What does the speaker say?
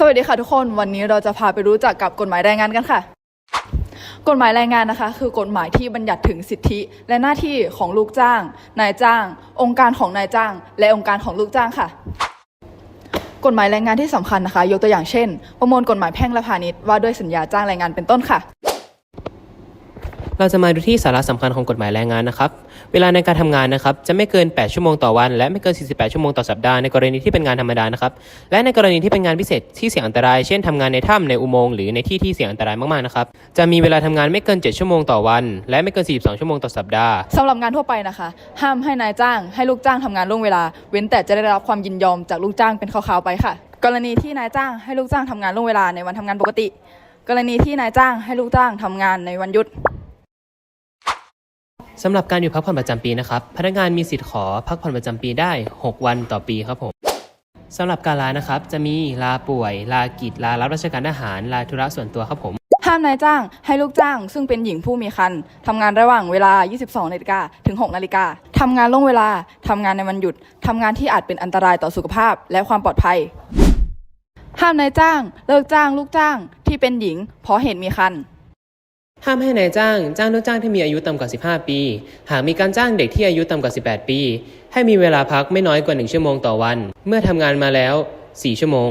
สวัสดีค่ะทุกคนวันนี้เราจะพาไปรู้จักกับกฎหมายแรงงานกันค่ะ กฎหมายแรงงานนะคะ คือกฎหมายที่บัญญัติถึงสิทธิ และหน้าที่ของลูกจ้าง นายจ้าง องค์การของนายจ้าง และองค์การของลูกจ้างค่ะ กฎหมายแรงงานที่สำคัญนะคะ ยกตัวอย่างเช่น ประมวลกฎหมายแพ่งและพาณิชย์ว่าด้วยสัญญาจ้างแรงงานเป็นต้นค่ะ เราจะมาดูที่สาระสำคัญของกฎหมายแรงงานนะครับ เวลาในการทำงานนะครับจะไม่เกิน 8 ชั่วโมงต่อวัน และไม่เกิน 48 ชั่วโมงต่อสัปดาห์ในกรณีที่เป็นงานธรรมดานะครับ และในกรณีที่เป็นงานพิเศษที่เสี่ยงอันตราย เช่นทำงานในถ้ำในอุโมงค์หรือในที่ที่เสี่ยงอันตรายมากๆนะครับ จะมีเวลาทำงานไม่เกิน 7 ชั่วโมงต่อวัน และไม่เกิน 42 ชั่วโมงต่อสัปดาห์สำหรับงานทั่วไปนะคะ ห้ามให้นายจ้างให้ลูกจ้างทำงานล่วงเวลา เว้นแต่จะได้รับความยินยอมจากลูกจ้างเป็นคราวๆไปค่ะ กรณีที่นายจ้างให้ลูกจ้างทำงานล่วงเวลาในวันทำงานปกติ กรณีที่นายจ้างให้ลูกจ้างทำงานในวันหยุด สำหรับการอยู่พักผ่อนประจำปีนะครับ พนักงานมีสิทธิ์ขอพักผ่อนประจำปีได้ 6 วันต่อปีครับผมสำหรับการลานะครับ จะมีลาป่วย ลากิจ ลารับราชการทหาร ลาธุระส่วนตัวครับผม ห้ามนายจ้าง ให้ลูกจ้าง ซึ่งเป็นหญิงผู้มีครรภ์ทำงานระหว่างเวลา 22นาฬิกาถึง 6นาฬิกาทำงานล่วงเวลา ทำงานในวันหยุด ทำงานที่อาจเป็นอันตรายต่อสุขภาพและความปลอดภัย ห้ามนายจ้าง เลิกจ้าง ลูกจ้าง ที่เป็นหญิงเพราะเหตุมีครรภ์ ห้ามให้นายจ้างจ้างลูกจ้างที่มีอายุต่ำกว่า 15 ปี หากมีการจ้างเด็กที่อายุต่ำกว่า 18 ปี ให้มีเวลาพักไม่น้อยกว่า 1 ชั่วโมงต่อวัน เมื่อทำงานมาแล้ว 4 ชั่วโมง